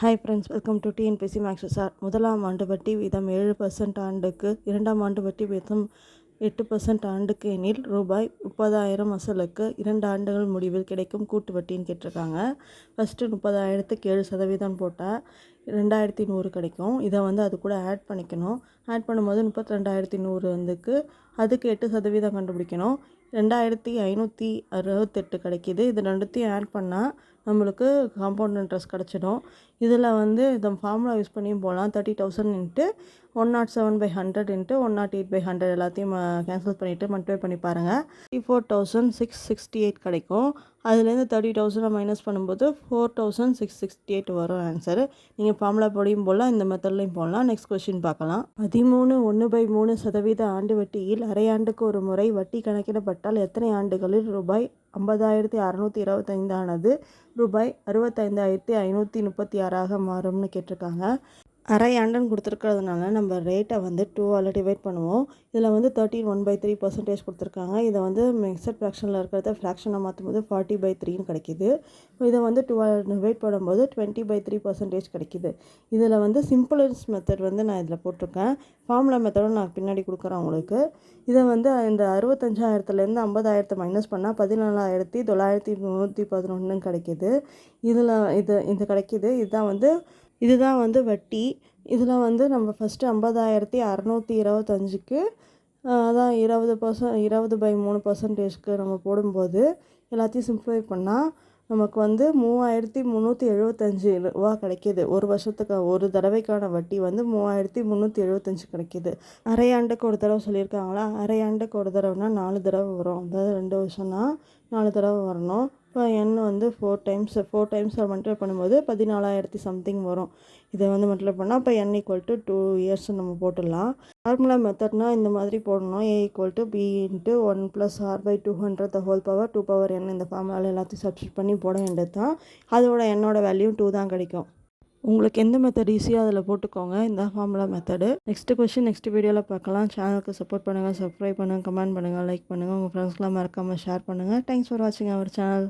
Hi friends welcome to TNPSC maths sir முதலாம் ஆண்டு வட்டி வீதம் ஏழு பர்சன்ட் ஆண்டுக்கு இரண்டாம் ஆண்டு வட்டி வீதம் எட்டு பர்சன்ட் ஆண்டுக்கு எனில் ரூபாய் முப்பதாயிரம் அசலுக்கு இரண்டு ஆண்டுகள் முடிவில் கிடைக்கும் கூட்டு வட்டின்னு கேட்டிருக்காங்க. ஃபஸ்ட்டு முப்பதாயிரத்துக்கு ஏழு சதவீதம் போட்டால் ரெண்டாயிரத்தி நூறு கிடைக்கும். இதை வந்து அது கூட ஆட் பண்ணிக்கணும். ஆட் பண்ணும்போது முப்பத்தி ரெண்டாயிரத்தி நூறு வந்துக்கு அதுக்கு எட்டு சதவீதம் கண்டுபிடிக்கணும். ரெண்டாயிரத்தி ஐநூற்றி அறுபத்தெட்டு கிடைக்கிது. இது ரெண்டுத்தையும் ஆட் பண்ணால் நம்மளுக்கு காம்பவுண்ட் இன்ட்ரெஸ்ட் கிடச்சிடும். இதில் வந்து இந்த ஃபார்முலா யூஸ் பண்ணியும் போகலாம் thirty thousand into one nought seven by hundred into one nought eight by hundred எல்லாத்தையும் கேன்சல் பண்ணிவிட்டு மல்டிப்ளை பண்ணி பாருங்கள் three four thousand six sixty eight கிடைக்கும். அதுலேருந்து தேர்ட்டி தௌசண்டை மைனஸ் பண்ணும்போது four thousand six sixty eight வரும் ஆன்சர் நீங்கள் ஃபார்முலா படியும் போடலாம் இந்த மெத்தட்லையும் போடலாம். நெக்ஸ்ட் கொஸ்டின் பார்க்கலாம். பதிமூணு ஒன்று பை மூணு சதவீத ஆண்டு வட்டியில் அரையாண்டுக்கு ஒரு முறை வட்டி கணக்கிடப்பட்டால் எத்தனை ஆண்டுகளில் ரூபாய் ஐம்பதாயிரத்தி அறநூற்றி இருபத்தைந்தானது ரூபாய் அறுபத்தைந்தாயிரத்தி ஐநூற்றி முப்பத்தி ஆறாக மாறும்னு கேட்டிருக்காங்க. அரை ஆண்டன் கொடுத்துருக்கிறதுனால நம்ம ரேட்டை வந்து டூவால் டிவைட் பண்ணுவோம். இதில் வந்து thirteen one by three percentage கொடுத்துருக்காங்க. இதை வந்து மிக்சட் ஃப்ராக்ஷனில் இருக்கிறத ஃப்ராக்ஷனை மாற்றும் போது ஃபார்ட்டி பை த்ரீன்னு கிடைக்கிது. இதை வந்து டூவால் டிவைட் பண்ணும்போது டுவெண்ட்டி பை த்ரீ பர்சன்டேஜ் கிடைக்கிது. இதில் வந்து சிம்பிளன்ஸ் மெத்தட் வந்து நான் இதில் போட்டிருக்கேன். ஃபார்முலா மெத்தடும் நான் பின்னாடி கொடுக்குறேன் உங்களுக்கு. இதை வந்து இந்த அறுபத்தஞ்சாயிரத்துலேருந்து ஐம்பதாயிரத்தை மைனஸ் பண்ணால் பதினாலாயிரத்தி தொள்ளாயிரத்தி நூற்றி பதினொன்று கிடைக்கிது. இதில் இது இது கிடைக்கிது. இதுதான் வந்து இதுதான் வந்து வட்டி. இதில் வந்து நம்ம ஃபஸ்ட்டு ஐம்பதாயிரத்தி அறநூற்றி இருபத்தஞ்சுக்கு அதான் இருபது பர்சன்ட் இருபது பை மூணு பர்சன்டேஜ்க்கு நம்ம போடும்போது எல்லாத்தையும் சிம்ப்ளிஃபை பண்ணால் நமக்கு வந்து மூவாயிரத்தி முந்நூற்றி எழுபத்தஞ்சி ரூபா கிடைக்கிது. ஒரு வருஷத்துக்கு ஒரு தடவைக்கான வட்டி வந்து மூவாயிரத்தி முந்நூற்றி எழுபத்தஞ்சி கிடைக்கிது. அரையாண்டுக்கு ஒரு தடவை சொல்லியிருக்காங்களா? அரையாண்டுக்கு ஒரு தடவைனா நாலு தடவை வரும். அதாவது ரெண்டு வருஷம்னா நாலு தடவை வரணும். இப்போ என் வந்து four times four times multiply பண்ணும்போது பதினாலாயிரத்தி சம்திங் வரும். இதை வந்து மல்டிப்ளை பண்ணால் இப்போ n equal to two years நம்ம போட்டுடலாம். ஃபார்முலா மெத்தட்னால் இந்த மாதிரி போடணும். A equal to P into one plus R by two hundred the whole power two power n இந்த ஃபார்முலாவில் எல்லாத்தையும் சப்ஸ்டியூட் பண்ணி போட வேண்டியது தான் அதோட என்னோட வேல்யூ டூ தான் கிடைக்கும். உங்களுக்கு எந்த மெத்தட் ஈஸியாக அதில் போட்டுக்கோங்க. இந்த formula method next question next வீடியோவில் பார்க்கலாம். சேனலுக்கு சப்போர்ட் பண்ணுங்கள் சப்ஸ்கிரைப் பண்ணுங்கள் கமெண்ட் பண்ணுங்கள் லைக் பண்ணுங்கள் உங்கள் ஃப்ரெண்ட்ஸ்லாம் மறக்காமல் ஷேர் பண்ணுங்கள் தேங்க்ஸ் ஃபார் வாட்சிங் அவர் சேனல்